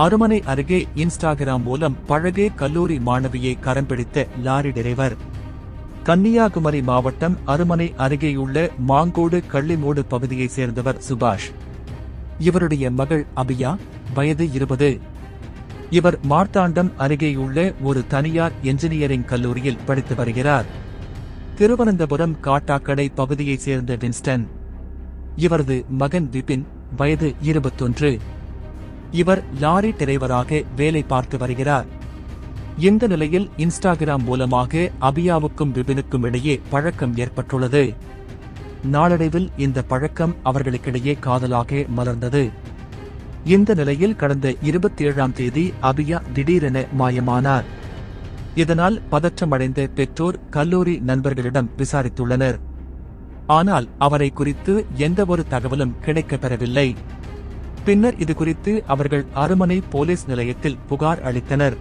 அருமனை அருகே இன்ஸ்டாகிராம் மூலம் பழகே கல்லூரி மாணவியை கரம் பிடித்த லாரி டிரைவர். கன்னியாகுமரி மாவட்டம் அருமனை அருகேயுள்ள மாங்கோடு கள்ளிமூடு பகுதியைச் சேர்ந்தவர் சுபாஷ். இவருடைய மகள் அபியா வயது இருபது. இவர் மார்த்தாண்டம் அருகேயுள்ள ஒரு தனியார் என்ஜினியரிங் கல்லூரியில் படித்து வருகிறார். திருவனந்தபுரம் காட்டாக்கடை பகுதியைச் சேர்ந்த வின்ஸ்டன். இவரது மகன் விபின் வயது இருபத்தொன்று. இவர் லாரி டிரைவராக வேலை பார்த்து வருகிறார். இந்த நிலையில் இன்ஸ்டாகிராம் மூலமாக அபியாவுக்கும் விபினுக்கும் இடையே பழக்கம் ஏற்பட்டுள்ளது. நாளடைவில் இந்த பழக்கம் அவர்களுக்கிடையே காதலாக மலர்ந்தது. இந்த நிலையில் கடந்த இருபத்தி ஏழாம் தேதி அபியா திடீரென மாயமானார். இதனால் பதற்றமடைந்த பெற்றோர் கல்லூரி நண்பர்களிடம் விசாரித்துள்ளனர். ஆனால் அவரை குறித்து எந்தவொரு தகவலும் கிடைக்கப் பெறவில்லை பின்னர் இது குறித்து அவர்கள் அருமனை போலீஸ் நிலையத்தில் புகார் அளித்தனர்.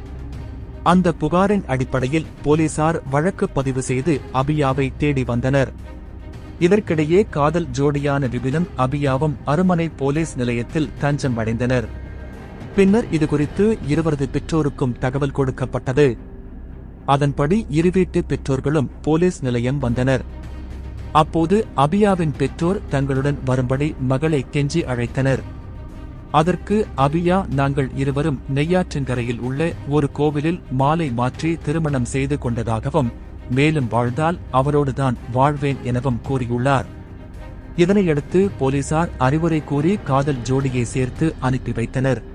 அந்த புகாரின் அடிப்படையில் போலீசார் வழக்கு பதிவு செய்து அபியாவை தேடி வந்தனர். இதற்கிடையே காதல் ஜோடியான விபினும் அபியாவும் அருமனை போலீஸ் நிலையத்தில் தஞ்சம் அடைந்தனர். பின்னர் இது குறித்து இருவரது பெற்றோருக்கும் தகவல் கொடுக்கப்பட்டது. அதன்படி இருவீட்டு பெற்றோர்களும் போலீஸ் நிலையம் வந்தனர். அப்போது அபியாவின் பெற்றோர் தங்களுடன் வரும்படி மகளை கெஞ்சி அழைத்தனர். அதற்கு அபியா நாங்கள் இருவரும் நெய்யாற்றங்கரையில் உள்ள ஒரு கோவிலில் மாலை மாற்றி திருமணம் செய்து கொண்டதாகவும் மேலும் வாழ்ந்தால் அவரோடுதான் வாழ்வேன் எனவும் கூறியுள்ளார். இதனையடுத்து போலீசார் அறிவுரை கூறி காதல் ஜோடியை சேர்த்து அனுப்பி வைத்தனர்.